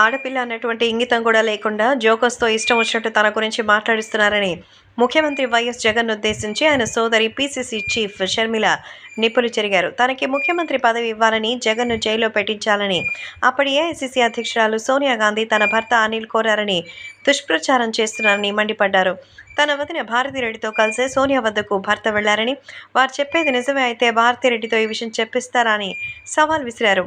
ఆడపిల్ల అన్నటువంటి ఇంగితం కూడా లేకుండా జోకస్తో ఇష్టం వచ్చినట్టు తన గురించి మాట్లాడిస్తున్నారని ముఖ్యమంత్రి వైఎస్ జగన్ ఉద్దేశించి ఆయన సోదరి పీసీసీ చీఫ్ షర్మిల నిప్పులు చెరిగారు. తనకి ముఖ్యమంత్రి పదవి ఇవ్వాలని జగన్ను జైల్లో పెట్టించాలని అప్పటి ఏఐసీసీ అధ్యక్షురాలు సోనియా గాంధీ తన భర్త అనిల్ కోరారని దుష్ప్రచారం చేస్తున్నారని మండిపడ్డారు. తన వదిన భారతిరెడ్డితో కలిసి సోనియా వద్దకు భర్త వెళ్ళారని వారు చెప్పేది నిజమే అయితే భారతిరెడ్డితో ఈ విషయం చెప్పిస్తారా అని సవాల్ విసిరారు.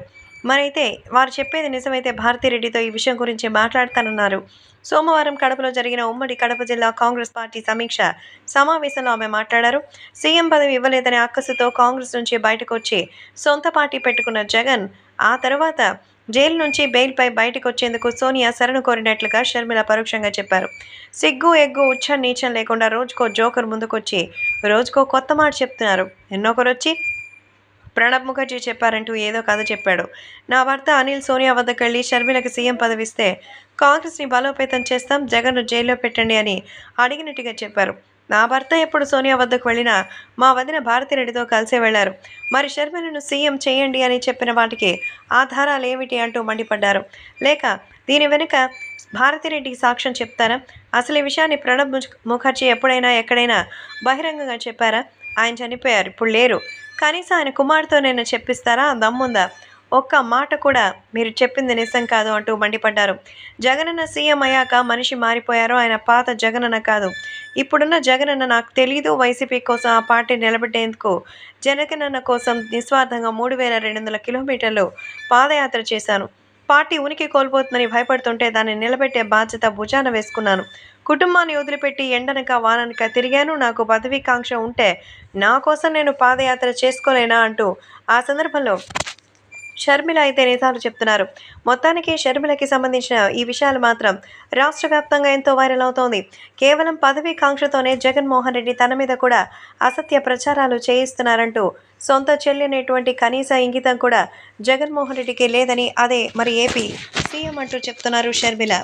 మరైతే వారు చెప్పేది నిజమైతే భారతిరెడ్డితో ఈ విషయం గురించి మాట్లాడతానన్నారు. సోమవారం కడపలో జరిగిన ఉమ్మడి కడప జిల్లా కాంగ్రెస్ పార్టీ సమీక్ష సమావేశంలో ఆమె మాట్లాడారు. సీఎం పదవి ఇవ్వలేదనే అక్కసుతో కాంగ్రెస్ నుంచి బయటకు వచ్చి సొంత పార్టీ పెట్టుకున్న జగన్ ఆ తర్వాత జైలు నుంచి బెయిల్పై బయటకు వచ్చేందుకు సోనియా శరణు కోరినట్లుగా షర్మిల పరోక్షంగా చెప్పారు. సిగ్గు ఎగ్గు ఉచ్చ నీచం లేకుండా రోజుకో జోకర్ ముందుకొచ్చి రోజుకో కొత్త మాట చెప్తున్నారు. ఎన్నొకరు వచ్చి ప్రణబ్ ముఖర్జీ చెప్పారంటూ ఏదో కథ చెప్పాడు. నా భర్త అనిల్ సోనియా వద్దకు వెళ్ళి షర్మిలకి సీఎం పదవిస్తే కాంగ్రెస్ని బలోపేతం చేస్తాం జగన్ను జైల్లో పెట్టండి అని అడిగినట్టుగా చెప్పారు. నా భర్త ఎప్పుడు సోనియా వద్దకు వెళ్ళినా మా వదిన భారతిరెడ్డితో కలిసే వెళ్ళారు. మరి షర్మిలను సీఎం చేయండి అని చెప్పిన వాటికి ఆధారాలు ఏమిటి అంటూ మండిపడ్డారు. లేక దీని వెనుక భారతిరెడ్డికి సాక్ష్యం చెప్తారా? అసలు ఈ విషయాన్ని ప్రణబ్ ముఖర్జీ ఎప్పుడైనా ఎక్కడైనా బహిరంగంగా చెప్పారా? ఆయన చనిపోయారు ఇప్పుడు లేరు. కనీసం ఆయన కుమార్తెతో నేను చెప్పిస్తారా? ఆ దమ్ముందా ఒక్క మాట కూడా మీరు చెప్పింది నిజం కాదు అంటూ మండిపడ్డారు. జగనన్న సీఎం అయ్యాక మనిషి మారిపోయారు. ఆయన పాత జగనన్న కాదు. ఇప్పుడున్న జగనన్న నాకు తెలియదు వైసీపీ కోసం ఆ పార్టీ నిలబెట్టేందుకు. జగనన్న కోసం నిస్వార్థంగా మూడు వేల రెండు వందల కిలోమీటర్లు పాదయాత్ర చేశాను. పార్టీ ఉనికి కోల్పోతుందని భయపడుతుంటే దాన్ని నిలబెట్టే బాధ్యత భుజాన వేసుకున్నాను. కుటుంబాన్ని వదిలిపెట్టి ఎండనక వాననక తిరిగాను. నాకు పదవీకాంక్ష ఉంటే నా కోసం నేను పాదయాత్ర చేసుకోలేనా అంటూ ఆ సందర్భంలో షర్మిల అయితే నిజాలు చెప్తున్నారు. మొత్తానికి షర్మిలకి సంబంధించిన ఈ విషయాలు మాత్రం రాష్ట్ర వ్యాప్తంగా ఎంతో వైరల్ అవుతోంది. కేవలం పదవీ కాంక్షతోనే జగన్మోహన్ రెడ్డి తన మీద కూడా అసత్య ప్రచారాలు చేయిస్తున్నారంటూ సొంత చెల్లినటువంటి కనీస ఇంగితం కూడా జగన్మోహన్ రెడ్డికి లేదని అదే మరి ఏపీ సీఎం అంటూ చెప్తున్నారు షర్మిల.